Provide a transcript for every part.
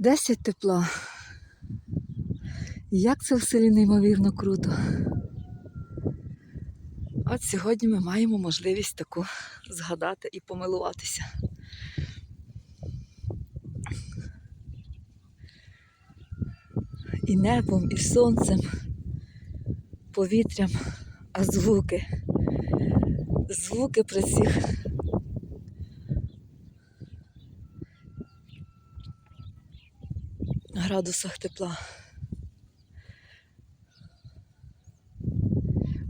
Десять тепла. Як це в селі неймовірно круто. От сьогодні ми маємо можливість таку згадати і помилуватися. І небом, і сонцем, повітрям, а звуки. Звуки при цих градусах тепла.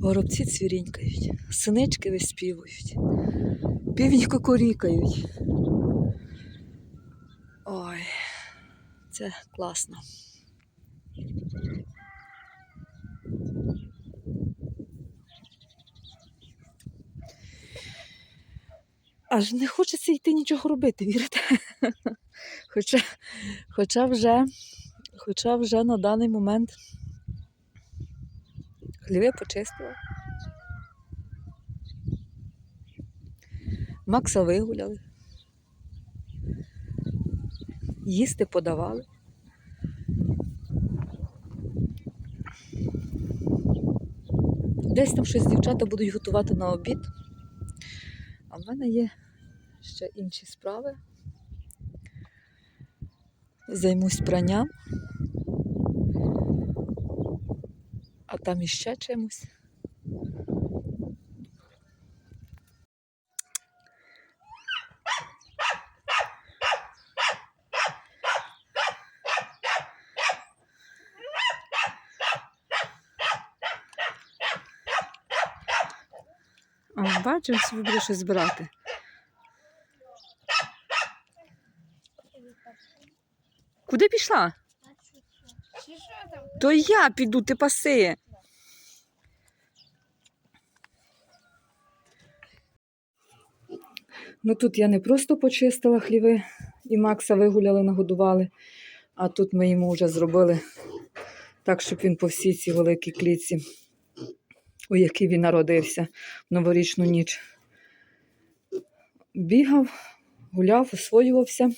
Горобці цвірінькають, синички виспівують, півні кукурікають. Ой, це класно. Аж не хочеться йти нічого робити, вірите? Хоча, хоча вже, хоча вже на даний момент хліви почистила. Макса вигуляли. Їсти подавали. Десь там щось дівчата будуть готувати на обід. А в мене є ще інші справи. Займусь пранням. А там іще чимось. О, бачу, собі збирати. Куди пішла? То я піду, ти паси. Ну тут я не просто почистила хліви і Макса вигуляли, нагодували, а тут ми йому вже зробили так, щоб він по всій цій великій клітці, у якій він народився в новорічну ніч. Бігав, гуляв, освоювався.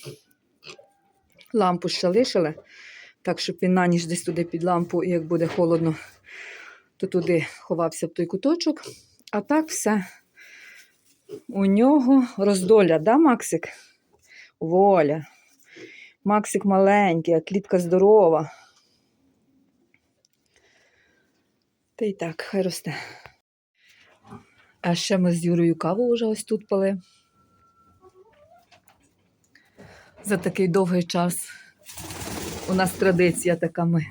Лампу ще лишили, так, щоб він на ніч десь туди під лампу, і як буде холодно, то туди ховався в той куточок. А так все. У нього роздоля, да, Максик? Воля. Максик маленький, а клітка здорова. Та й так, хай росте. А ще ми з Юрою каву вже ось тут пили. За такий довгий час. У нас традиція така, ми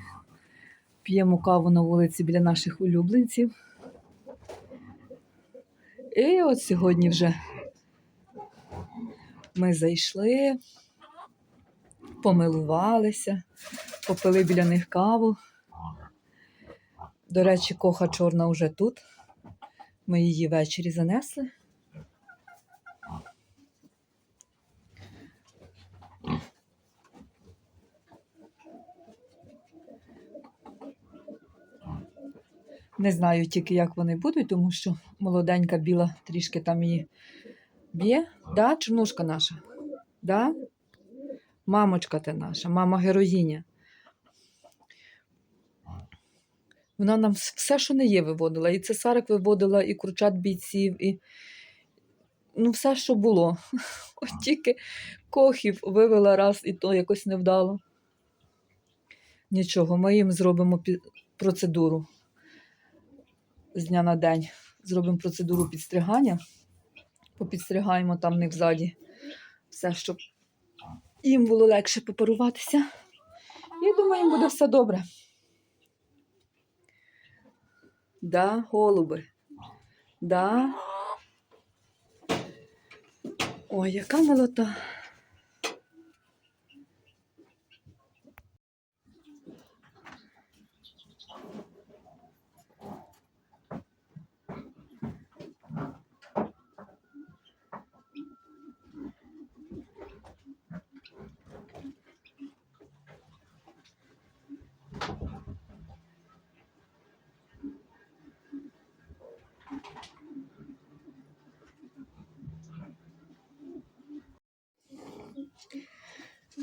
п'ємо каву на вулиці біля наших улюбленців. І от сьогодні вже ми зайшли, помилувалися, попили біля них каву. До речі, коха чорна вже тут. Ми її ввечері занесли. Не знаю тільки, як вони будуть, тому що молоденька біла трішки там її б'є. Да, чорнушка наша? Да? Мамочка ти наша, мама героїня. Вона нам все, що не є, виводила. І цесарик виводила, і курчат бійців, і ну, все, що було. От тільки кохів вивела раз, і то якось невдало. Нічого, ми їм зробимо процедуру з дня на день. Зробимо процедуру підстригання. Попідстригаємо там в них ззаді. Все, щоб їм було легше попаруватися. І думаю, їм буде все добре. Да, голуби. Да. Ой, яка милота.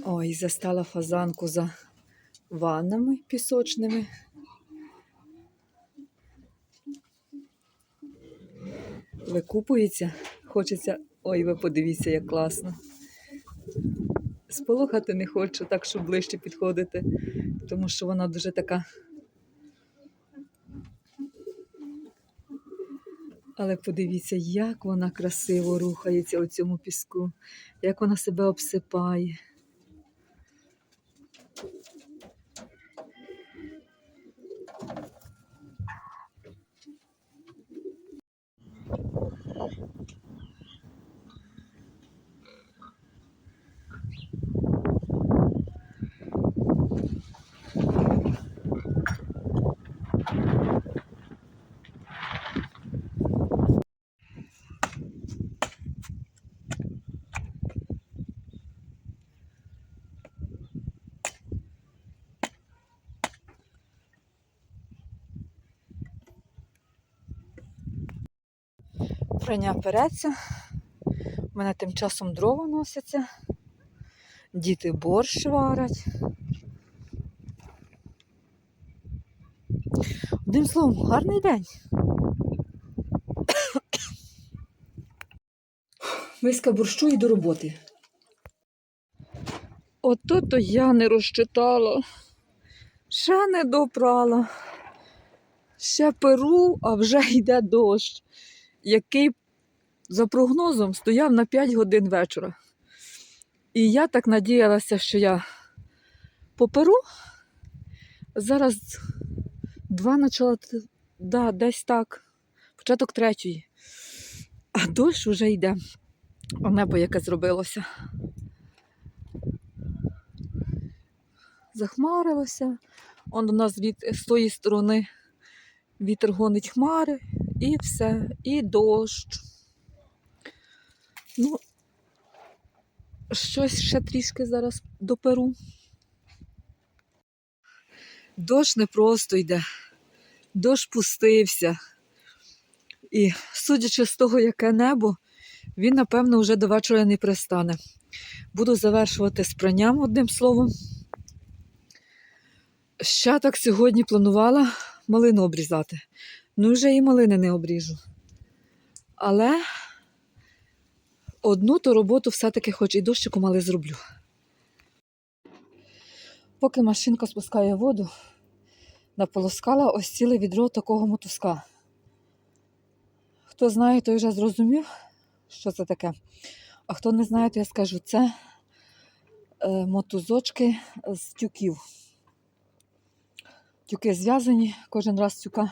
Ой, застала фазанку за ваннами пісочними. Викупується. Хочеться. Ой, ви подивіться, як класно. Сполохати не хочу, так щоб ближче підходити, тому що вона дуже така. Але подивіться, як вона красиво рухається у цьому піску, як вона себе обсипає. Прання переться. У мене тим часом дрова носяться. Діти борщ варять. Одним словом, гарний день. Миска борщу і до роботи. Ото то я не розчитала. Ще не допрала. Ще перу, а вже йде дощ, який за прогнозом стояв на 5 годин вечора. І я так надіялася, що я поперу. Зараз два начала, да, десь так, початок третьої. А дощ вже йде. А небо яке зробилося. Захмарилося. Он у нас від з тої сторони вітер гонить хмари і все, і дощ. Ну, щось ще трішки зараз доперу. Дощ не просто йде, дощ пустився. І судячи з того, яке небо, він, напевно, вже до вечора не пристане. Буду завершувати з пранням одним словом. Ще так сьогодні планувала малину обрізати. Ну, вже і малини не обріжу. Але одну ту роботу все-таки хоч і дощику мали зроблю. Поки машинка спускає воду, наполоскала ось ціле відро такого мотузка. Хто знає, той вже зрозумів, що це таке. А хто не знає, то я скажу, це е, мотузочки з тюків. Тюки зв'язані, кожен раз тюка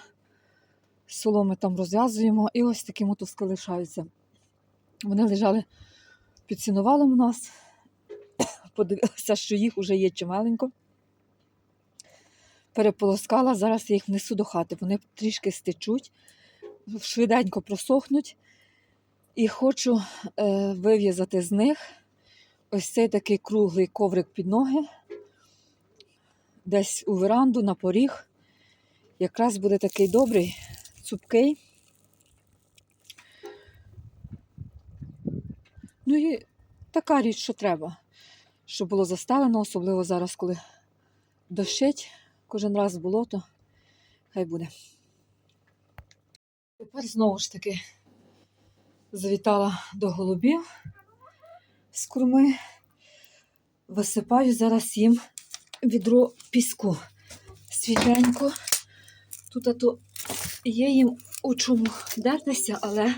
соломи там розв'язуємо, і ось такі мотузки лишаються. Вони лежали під сіновалом у нас. Подивилася, що їх вже є чималенько. Переполоскала, зараз я їх внесу до хати. Вони трішки стечуть, швиденько просохнуть. І хочу е, вив'язати з них ось цей такий круглий коврик під ноги, десь у веранду, на поріг. Якраз буде такий добрий, цупкий. Ну і така річ, що треба, щоб було застелено, особливо зараз, коли дощить, кожен раз болото, хай буде. Тепер знову ж таки завітала до голубів з курми. Висипаю зараз їм відро піску свіженько. Тут ато є їм у чому дертися, але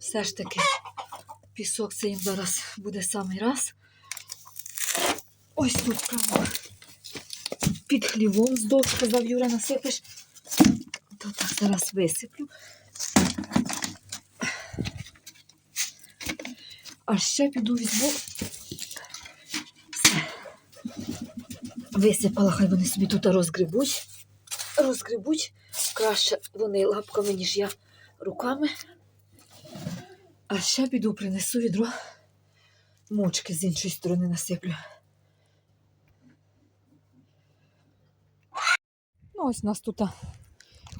все ж таки пісок це їм зараз буде самий раз. Ось тут прямо під хлівом здовж, казав Юра, насипиш. То так зараз висиплю. А ще піду візьму. Все. Висипала, хай вони собі тут розгребуть. Розгребуть. Краще вони лапками, ніж я руками. А ще піду принесу відро мочки з іншої сторони насиплю. Ну, ось нас тут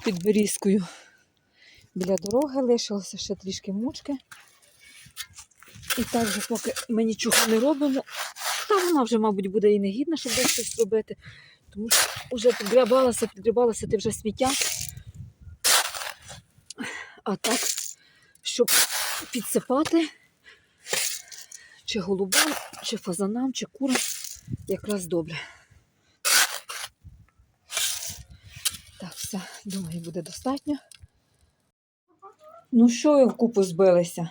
під берізкою біля дороги лишилося ще трішки мочки. І так же, поки ми нічого не робимо, та вона вже, мабуть, буде і негідна, щоб десь щось робити. Тому що вже підгрібалася, підгрібалася ти вже сміття. А так, щоб підсипати чи голубам, чи фазанам, чи курам, якраз добре. Так, все, думаю, буде достатньо. Ну, що ви в купу збилися?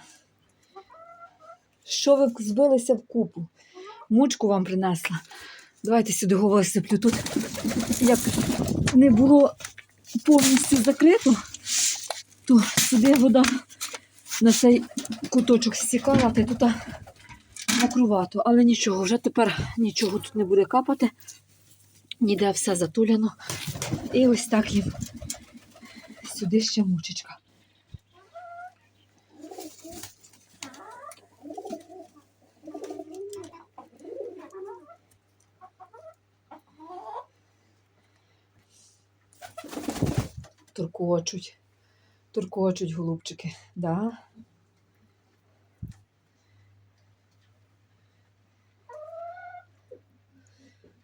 Що ви збилися в купу? Мучку вам принесла. Давайте сюди його висиплю. Тут як не було повністю закрито, то сюди вода на цей куточок стікала, та тут мокрувато. Але нічого, вже тепер нічого тут не буде капати. Ніде все затуляно. І ось так їм сюди ще мучечка. Туркочуть. Туркочуть голубчики, да.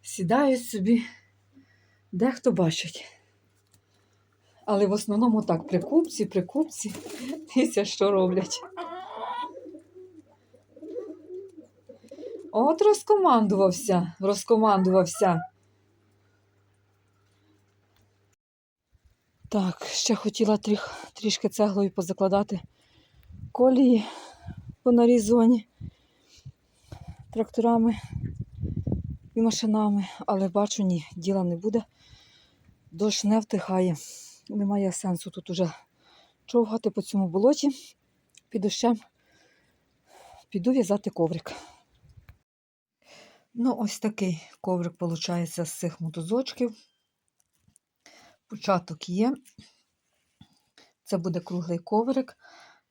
Сідають собі, дехто бачить. Але в основному так, при купці, при дивіться, що роблять. От розкомандувався, розкомандувався. Так, ще хотіла тріх, трішки цеглою позакладати колії по нарізоні тракторами і машинами, але бачу, ні, діла не буде. Дощ не втихає. Немає сенсу тут уже човгати по цьому болоті. Під дощем піду в'язати коврик. Ну, ось такий коврик виходить з цих мотузочків. Початок є. Це буде круглий коврик.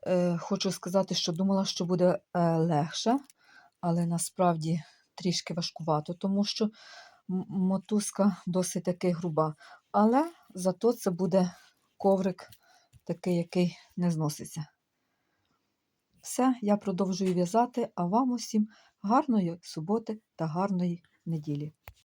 Е, хочу сказати, що думала, що буде е, легше, але насправді трішки важкувато, тому що мотузка досить таки груба. Але зато це буде коврик такий, який не зноситься. Все, я продовжую в'язати, а вам усім гарної суботи та гарної неділі.